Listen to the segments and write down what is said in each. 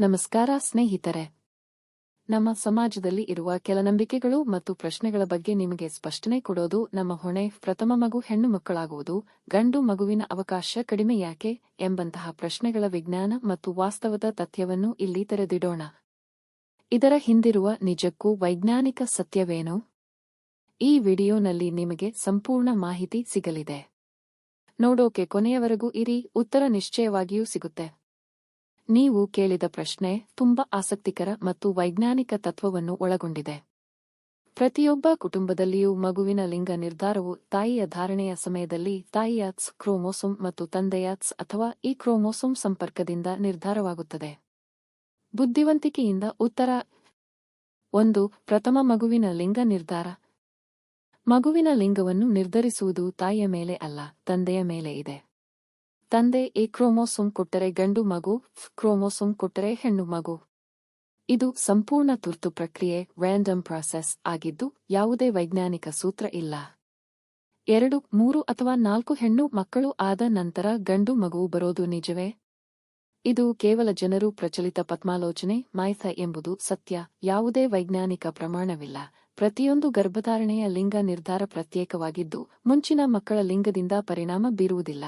ನಮಸ್ಕಾರ ಸ್ನೇಹಿತರೆ. ನಮ್ಮ ಸಮಾಜದಲ್ಲಿ ಇರುವ ಕೆಲ ನಂಬಿಕೆಗಳು ಮತ್ತು ಪ್ರಶ್ನೆಗಳ ಬಗ್ಗೆ ನಿಮಗೆ ಸ್ಪಷ್ಟನೆ ಕೊಡೋದು ನಮ್ಮ ಹೊಣೆ. ಪ್ರಥಮ ಮಗು ಹೆಣ್ಣು ಮಕ್ಕಳಾಗುವುದು. ಗಂಡು ಮಗುವಿನ ಅವಕಾಶ ಕಡಿಮೆ ಯಾಕೆ? ಎಂಬಂತಹ ಪ್ರಶ್ನೆಗಳ ವಿಜ್ಞಾನ ಮತ್ತು ವಾಸ್ತವದ ತಥ್ಯವನ್ನು ಇಲ್ಲಿ ತೆರೆದಿಡೋಣ. ಇದರ ಹಿಂದಿರುವ ನಿಜಕ್ಕೂ ವೈಜ್ಞಾನಿಕ ಸತ್ಯವೇನು? ಈ ವಿಡಿಯೋನಲ್ಲಿ ನಿಮಗೆ ಸಂಪೂರ್ಣ ಮಾಹಿತಿ ಸಿಗಲಿದೆ. ನೋಡೋಕೆ ಕೊನೆಯವರೆಗೂ ಇರಿ. ಉತ್ತರ ನಿಶ್ಚಯವಾಗಿಯೂ ಸಿಗುತ್ತೆ. ನೀವು ಕೇಳಿದ ಪ್ರಶ್ನೆ ತುಂಬಾ ಆಸಕ್ತಿಕರ ಮತ್ತು ವೈಜ್ಞಾನಿಕ ತತ್ವವನ್ನು ಒಳಗೊಂಡಿದೆ. ಪ್ರತಿಯೊಬ್ಬ ಕುಟುಂಬದಲ್ಲಿಯೂ ಮಗುವಿನ ಲಿಂಗ ನಿರ್ಧಾರವು ತಾಯಿಯ ಧಾರಣೆಯ ಸಮಯದಲ್ಲಿ ತಾಯಿಯ X ಕ್ರೋಮೋಸೋಮ್ ಮತ್ತು ತಂದೆಯ X ಅಥವಾ ಈ ಕ್ರೋಮೋಸೋಮ್ ಸಂಪರ್ಕದಿಂದ ನಿರ್ಧಾರವಾಗುತ್ತದೆ. ಬುದ್ಧಿವಂತಿಕೆಯಿಂದ ಉತ್ತರ. ಒಂದು, ಪ್ರಥಮ ಮಗುವಿನ ಲಿಂಗ ನಿರ್ಧಾರ. ಮಗುವಿನ ಲಿಂಗವನ್ನು ನಿರ್ಧರಿಸುವುದು ತಾಯಿಯ ಮೇಲೆ ಅಲ್ಲ, ತಂದೆಯ ಮೇಲೆ ಇದೆ. ತಂದೆ ಎ ಕ್ರೋಮೋಸೋಮ್ ಕೊಟ್ಟರೆ ಗಂಡು ಮಗು ಕ್ರೋಮೋಸೋಮ್ ಕೊಟ್ಟರೆ ಹೆಣ್ಣು ಮಗು. ಇದು ಸಂಪೂರ್ಣ ತುರ್ತು ಪ್ರಕ್ರಿಯೆ ರ್ಯಾಂಡಮ್ ಪ್ರಾಸೆಸ್ ಆಗಿದ್ದು ಯಾವುದೇ ವೈಜ್ಞಾನಿಕ ಸೂತ್ರ ಇಲ್ಲ. ಎರಡು, ಮೂರು ಅಥವಾ ನಾಲ್ಕು ಹೆಣ್ಣು ಮಕ್ಕಳು ಆದ ನಂತರ ಗಂಡು ಮಗುವು ಬರೋದು ನಿಜವೇ? ಇದು ಕೇವಲ ಜನರು ಪ್ರಚಲಿತ ಪದ್ಮಾಲೋಚನೆ ಮಾಯ್ಥ ಎಂಬುದು ಸತ್ಯ, ಯಾವುದೇ ವೈಜ್ಞಾನಿಕ ಪ್ರಮಾಣವಿಲ್ಲ. ಪ್ರತಿಯೊಂದು ಗರ್ಭಧಾರಣೆಯ ಲಿಂಗ ನಿರ್ಧಾರ ಪ್ರತ್ಯೇಕವಾಗಿದ್ದು, ಮುಂಚಿನ ಮಕ್ಕಳ ಲಿಂಗದಿಂದ ಪರಿಣಾಮ ಬೀರುವುದಿಲ್ಲ.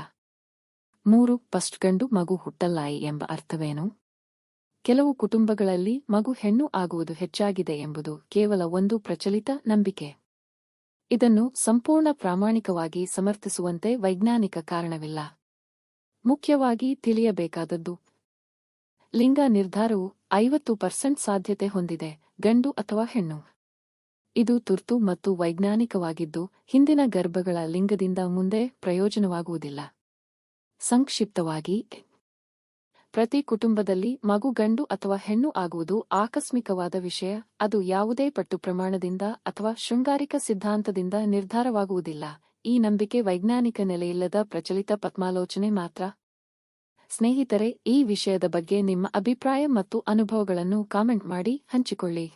ಮೂರು ಫಸ್ಟ್ ಗಂಡು ಮಗು ಹುಟ್ಟಲ್ಲಾಯಿ ಎಂಬ ಅರ್ಥವೇನು? ಕೆಲವು ಕುಟುಂಬಗಳಲ್ಲಿ ಮಗು ಹೆಣ್ಣು ಆಗುವುದು ಹೆಚ್ಚಾಗಿದೆ ಎಂಬುದು ಕೇವಲ ಒಂದು ಪ್ರಚಲಿತ ನಂಬಿಕೆ. ಇದನ್ನು ಸಂಪೂರ್ಣ ಪ್ರಾಮಾಣಿಕವಾಗಿ ಸಮರ್ಥಿಸುವಂತೆ ವೈಜ್ಞಾನಿಕ ಕಾರಣವಿಲ್ಲ. ಮುಖ್ಯವಾಗಿ ತಿಳಿಯಬೇಕಾದದ್ದು. ಲಿಂಗ ನಿರ್ಧಾರವು ಐವತ್ತು ಪರ್ಸೆಂಟ್ ಸಾಧ್ಯತೆ ಹೊಂದಿದೆ, ಗಂಡು ಅಥವಾ ಹೆಣ್ಣು. ಇದು ತುರ್ತು ಮತ್ತು ವೈಜ್ಞಾನಿಕವಾಗಿದ್ದು, ಹಿಂದಿನ ಗರ್ಭಗಳ ಲಿಂಗದಿಂದ ಮುಂದೆ ಪ್ರಯೋಜನವಾಗುವುದಿಲ್ಲ. ಸಂಕ್ಷಿಪ್ತವಾಗಿ, ಪ್ರತಿ ಕುಟುಂಬದಲ್ಲಿ ಮಗು ಗಂಡು ಅಥವಾ ಹೆಣ್ಣು ಆಗುವುದು ಆಕಸ್ಮಿಕವಾದ ವಿಷಯ, ಅದು ಯಾವುದೇ ಪಟ್ಟು ಪ್ರಮಾಣದಿಂದ ಅಥವಾ ಶೃಂಗಾರಿಕ ಸಿದ್ಧಾಂತದಿಂದ ನಿರ್ಧಾರವಾಗುವುದಿಲ್ಲ. ಈ ನಂಬಿಕೆ ವೈಜ್ಞಾನಿಕ ನೆಲೆಯಿಲ್ಲದ ಪ್ರಚಲಿತ ಪದ್ಮಾಲೋಚನೆ ಮಾತ್ರ. ಸ್ನೇಹಿತರೆ, ಈ ವಿಷಯದ ಬಗ್ಗೆ ನಿಮ್ಮ ಅಭಿಪ್ರಾಯ ಮತ್ತು ಅನುಭವಗಳನ್ನು ಕಾಮೆಂಟ್ ಮಾಡಿ ಹಂಚಿಕೊಳ್ಳಿ.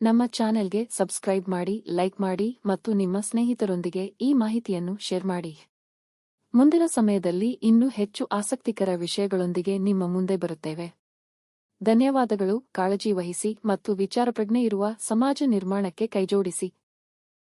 ನಮ್ಮ ಚಾನೆಲ್ಗೆ ಸಬ್ಸ್ಕ್ರೈಬ್ ಮಾಡಿ, ಲೈಕ್ ಮಾಡಿ ಮತ್ತು ನಿಮ್ಮ ಸ್ನೇಹಿತರೊಂದಿಗೆ ಈ ಮಾಹಿತಿಯನ್ನು ಶೇರ್ ಮಾಡಿ. ಮುಂದಿನ ಸಮಯದಲ್ಲಿ ಇನ್ನೂ ಹೆಚ್ಚು ಆಸಕ್ತಿಕರ ವಿಷಯಗಳೊಂದಿಗೆ ನಿಮ್ಮ ಮುಂದೆ ಬರುತ್ತೇವೆ. ಧನ್ಯವಾದಗಳು, ಕಾಳಜಿ ವಹಿಸಿ ಮತ್ತು ವಿಚಾರಪ್ರಜ್ಞೆ ಇರುವ ಸಮಾಜ ನಿರ್ಮಾಣಕ್ಕೆ ಕೈಜೋಡಿಸಿ.